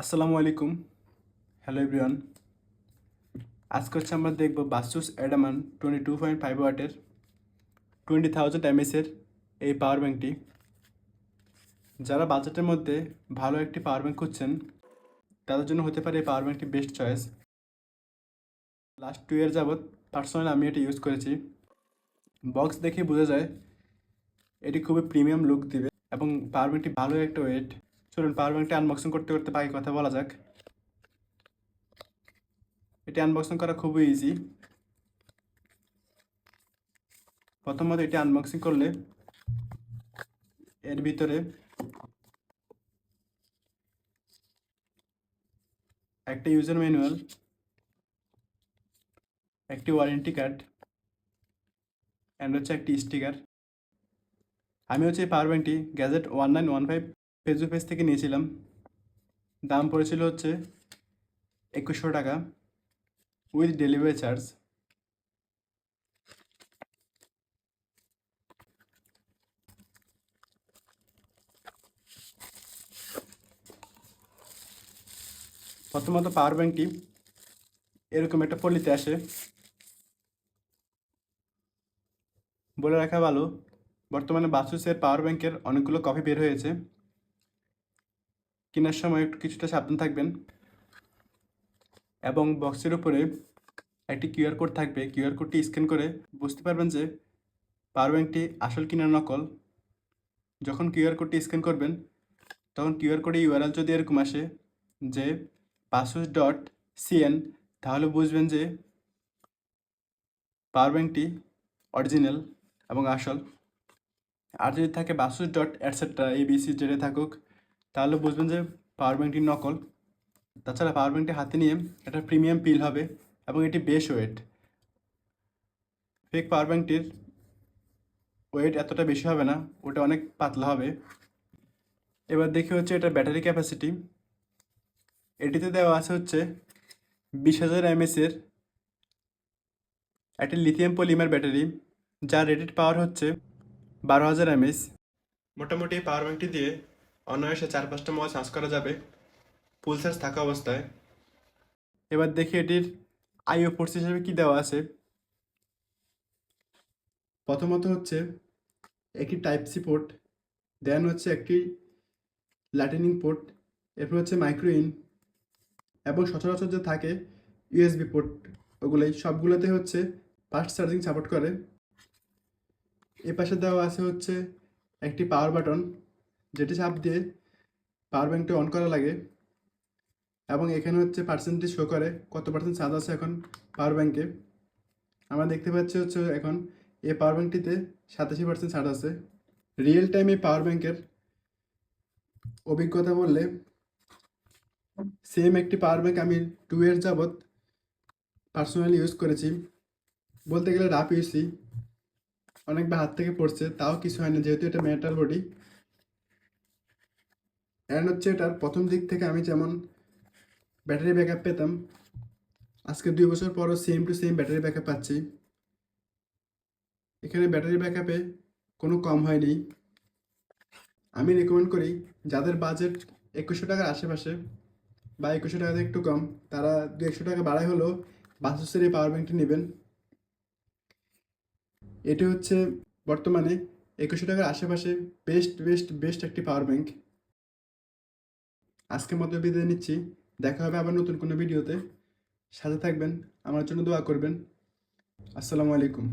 আসসালামু আলাইকুম। Hello everyone আজকে হচ্ছে আমরা দেখব Baseus Adaman twenty two point five ওয়াটের টোয়েন্টি থাউজেন্ড এমএসের এই পাওয়ার ব্যাঙ্কটি যারা বাজেটের মধ্যে ভালো একটি পাওয়ার ব্যাঙ্ক খুঁজছেন, তাদের জন্য হতে পারে এই power ব্যাঙ্কটি best choice last two year যাবৎ পার্সোনালি আমি এটি ইউজ করেছি। বক্স দেখে বোঝা যায়, এটি খুবই প্রিমিয়াম লুক দিবে এবং পাওয়ার ব্যাঙ্কটি ভালো একটা ওয়েট চলুন পাওয়ার ব্যাঙ্কটি আনবক্সিং করতে করতে বাকি কথা বলা যাক। এটি আনবক্সিং করা খুবই ইজি প্রথমত এটি আনবক্সিং করলে এর ভিতরে একটা ইউজার ম্যানুয়াল একটি ওয়ারেন্টি কার্ড অ্যান্ড হচ্ছে একটি স্টিকার আমি হচ্ছে এই power ব্যাঙ্কটি gadget one nine one five Facebook page থেকে নিয়েছিলাম। দাম পড়েছিল হচ্ছে একুশশো টাকা উইথ ডেলিভারি চার্জ প্রথমত পাওয়ার ব্যাঙ্কটি এরকম একটা পল্লিতে আসে। বলে রাখা ভালো, বর্তমানে বাসুসের পাওয়ার ব্যাঙ্কের অনেকগুলো কপি বের হয়েছে। কেনার সময় একটু কিছুটা সাবধান থাকবেন। এবং বক্সের উপরে একটি কিউআর কোড থাকবে। কিউআর কোডটি স্ক্যান করে বুঝতে পারবেন যে পাওয়ার ব্যাঙ্কটি আসল কিনা নকল। যখন কিউআর কোডটি স্ক্যান করবেন, তখন কিউআর কোডে ইউআরএল যদি এরকম আসে যে পাসুস ডট সিএন তাহলে বুঝবেন যে পাওয়ার ব্যাঙ্কটি অরিজিনাল এবং আসল। আর যদি থাকে বাসুস ডট অ্যাটসেট্রা এবিসি যেটা থাকুক তাহলে বুঝবেন যে পাওয়ার ব্যাঙ্কটি নকল। তাছাড়া পাওয়ার ব্যাঙ্কটি হাতে নিয়ে একটা প্রিমিয়াম পিল হবে এবং এটি বেশ ওয়েট ফেক পাওয়ার ব্যাঙ্কটির ওয়েট এতটা বেশি হবে না, ওটা অনেক পাতলা হবে। এবার দেখি হচ্ছে এটা ব্যাটারি ক্যাপাসিটি এটিতে দেওয়া আছে হচ্ছে বিশ হাজার এমএসের একটি লিথিয়াম পলিমার ব্যাটারি যার রেটেড পাওয়ার হচ্ছে বারো হাজার এমএস মোটামুটি পাওয়ার ব্যাঙ্কটি দিয়ে অনায়াসে চার পাঁচটা মোবাইল চার্জ করা যাবে। ফুল চার্জ থাকা অবস্থায়। এবার দেখি এটির আইও পোর্টস হিসেবে কি দেওয়া আছে। প্রথমত হচ্ছে একটি টাইপ সি পোর্ট দেন হচ্ছে একটি লাইটেনিং পোর্ট এরপর হচ্ছে মাইক্রোইন এবং সচরাচর যে থাকে ইউএসবি পোর্ট ওগুলোই, সবগুলোতে হচ্ছে ফাস্ট চার্জিং সাপোর্ট করে। এ পাশে দেওয়া আছে হচ্ছে একটি পাওয়ার বাটন যেটি চাপ দিয়ে পাওয়ার ব্যাঙ্কটি অন করা লাগে এবং এখানে হচ্ছে পার্সেন্টেজ শো করে কত পার্সেন্ট চার্জ আছে এখন পাওয়ার ব্যাঙ্কে আমরা দেখতে পাচ্ছি হচ্ছে এখন এই পাওয়ার ব্যাঙ্কটিতে সাতাশি পার্সেন্ট ছাড় আছে। রিয়েল টাইম এই পাওয়ার ব্যাঙ্কের অভিজ্ঞতা বললে সেম একটি পাওয়ার ব্যাঙ্ক আমি টু ইয়ার যাবৎ পার্সোনালি ইউজ করেছি। বলতে গেলে রাফ ইউসি অনেকবার হাত থেকে পড়ছে, তাও কিছু হয় না, যেহেতু এটা মেটাল বডি অ্যান্ড হচ্ছে এটার প্রথম দিক থেকে আমি যেমন ব্যাটারি ব্যাকআপ পেতাম, আজকে দুই বছর পরও same to same battery backup পাচ্ছি। এখানে ব্যাটারি ব্যাকআপে কোনো কম হয়নি। আমি রেকমেন্ড করি, যাদের বাজেট একুশশো টাকার আশেপাশে বা একুশশো টাকাতে একটু কম, তারা দু একশো টাকা বাড়াই হলেও বাসুসের এই পাওয়ার ব্যাঙ্কটি নেবেন। এটি হচ্ছে বর্তমানে একুশশো টাকার আশেপাশে বেস্ট বেস্ট বেস্ট একটি পাওয়ার ব্যাঙ্ক আজকের মতো বিদায় নিচ্ছি। দেখা হবে আবার নতুন কোনো ভিডিওতে। সাথে থাকবেন, আমার জন্য দোয়া করবেন। আসসালামু আলাইকুম।